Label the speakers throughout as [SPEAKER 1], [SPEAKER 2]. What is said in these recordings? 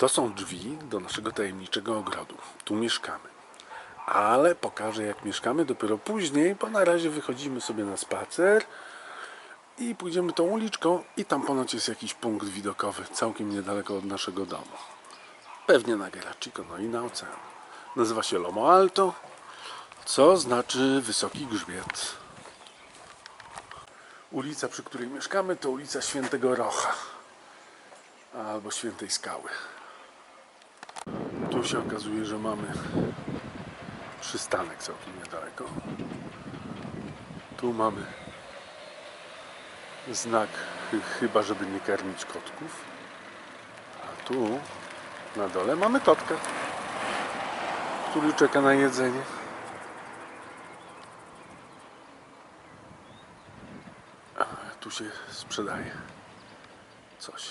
[SPEAKER 1] To są drzwi do naszego tajemniczego ogrodu. Tu mieszkamy. Ale pokażę jak mieszkamy dopiero później, bo na razie wychodzimy sobie na spacer i pójdziemy tą uliczką i tam ponoć jest jakiś punkt widokowy całkiem niedaleko od naszego domu. Pewnie na Geracico, no i na ocean. Nazywa się Lomo Alto, co znaczy wysoki grzbiet. Ulica, przy której mieszkamy, to ulica Świętego Rocha albo Świętej Skały. Tu się okazuje, że mamy przystanek całkiem niedaleko. Tu mamy znak chy- chyba, żeby nie karmić kotków. A tu na dole mamy kotka, który czeka na jedzenie. Tu się sprzedaje coś.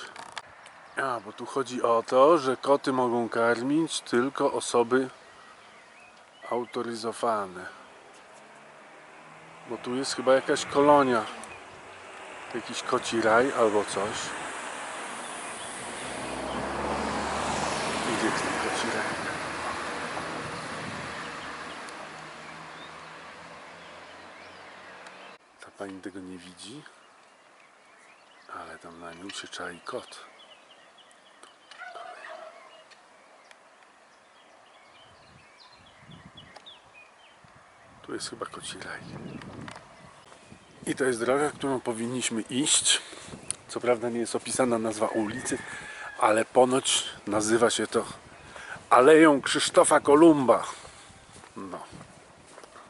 [SPEAKER 1] A, bo tu chodzi o to, że koty mogą karmić tylko osoby autoryzowane. Bo tu jest chyba jakaś kolonia. Jakiś koci raj albo coś. Gdzie jest ten koci raj? Ta pani tego nie widzi, ale tam na nim się czai kot. Tu jest chyba koci raj. I to jest droga, którą powinniśmy iść. Co prawda nie jest opisana nazwa ulicy, ale ponoć nazywa się to Aleją Krzysztofa Kolumba. No,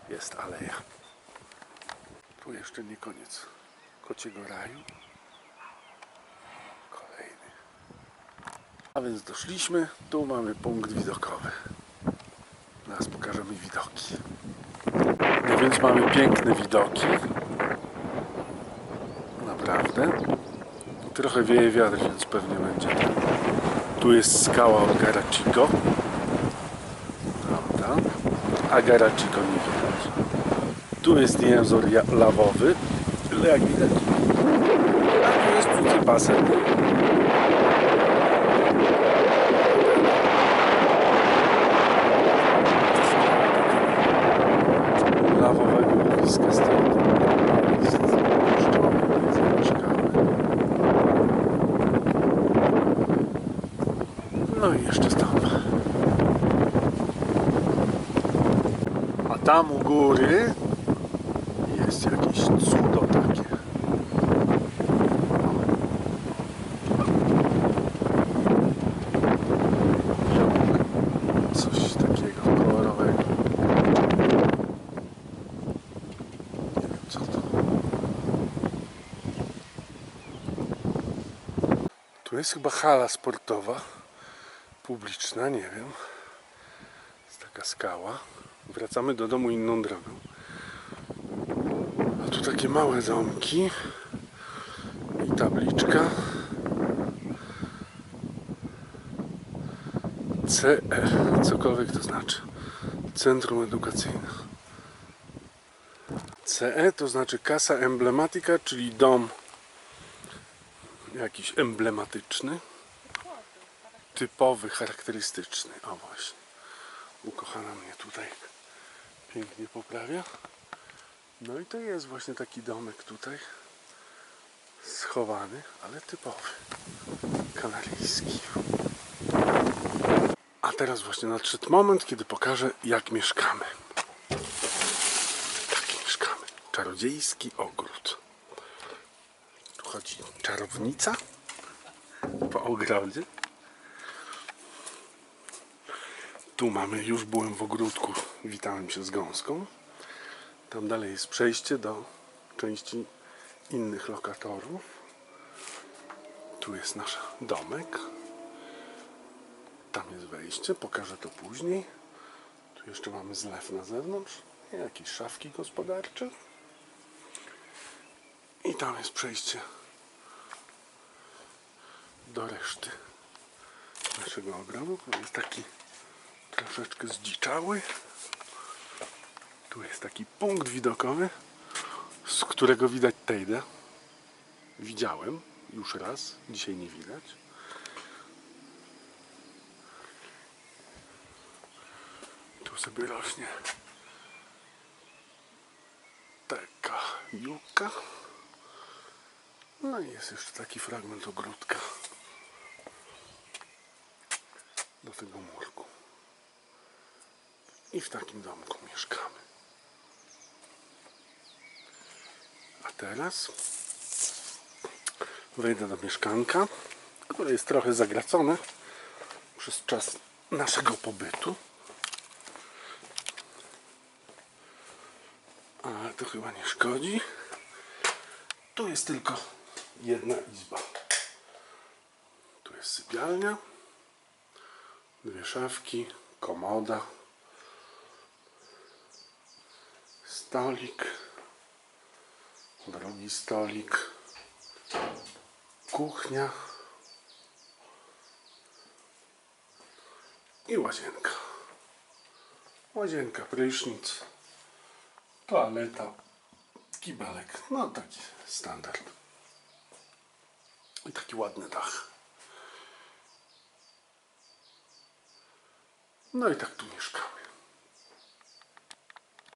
[SPEAKER 1] jest aleja. Tu jeszcze nie koniec kociego raju. Kolejny. A więc doszliśmy. Tu mamy punkt widokowy. Teraz pokażemy widoki. Więc mamy piękne widoki. Naprawdę. Trochę wieje wiatr, więc pewnie będzie. Tu jest skała od Garachico. Prawda? A Garachico nie widać. Tu jest ja- lawowy, ale jak widać. A tu jest psuty basen. Lawowego łowiska stąd jest puszczone, jest zamieszkałe. No i jeszcze stąd. A tam u góry jest jakieś cudo takie. Coś takiego kolorowego. Nie wiem co to. Tu jest chyba hala sportowa, publiczna, nie wiem. Jest taka skała. Wracamy do domu inną drogą. A tu takie małe domki i tabliczka. CE, cokolwiek to znaczy. Centrum Edukacyjne. CE to znaczy kasa emblematyka, czyli dom jakiś emblematyczny, typowy, charakterystyczny. O właśnie, ukochana mnie tutaj pięknie poprawia. No i to jest właśnie taki domek tutaj, schowany, ale typowy, kanaryjski. A teraz właśnie nadszedł moment, kiedy pokażę jak mieszkamy. Tak mieszkamy. Czarodziejski ogród. Chodzi czarownica po ogrodzie. Tu mamy, już byłem w ogródku, witałem się z gąską. Tam dalej jest przejście do części innych lokatorów. Tu jest nasz domek. Tam jest wejście, pokażę to później. Tu jeszcze mamy zlew na zewnątrz, jakieś szafki gospodarcze. I tam jest przejście do reszty naszego ogrodu. On jest taki troszeczkę zdziczały. Tu jest taki punkt widokowy, z którego widać tejdę. Widziałem już raz, dzisiaj nie widać. Tu sobie rośnie taka juka. No i jest jeszcze taki fragment ogródka. Do tego murku. I w takim domku mieszkamy. A teraz wejdę do mieszkanka, które jest trochę zagracone przez czas naszego pobytu. Ale to chyba nie szkodzi. Tu jest tylko jedna izba. Tu jest sypialnia, dwie szafki, komoda, stolik, drugi stolik, kuchnia i łazienka. Łazienka, prysznic, toaleta, kibelek. No taki standard. I taki ładny dach. No i tak tu mieszkamy.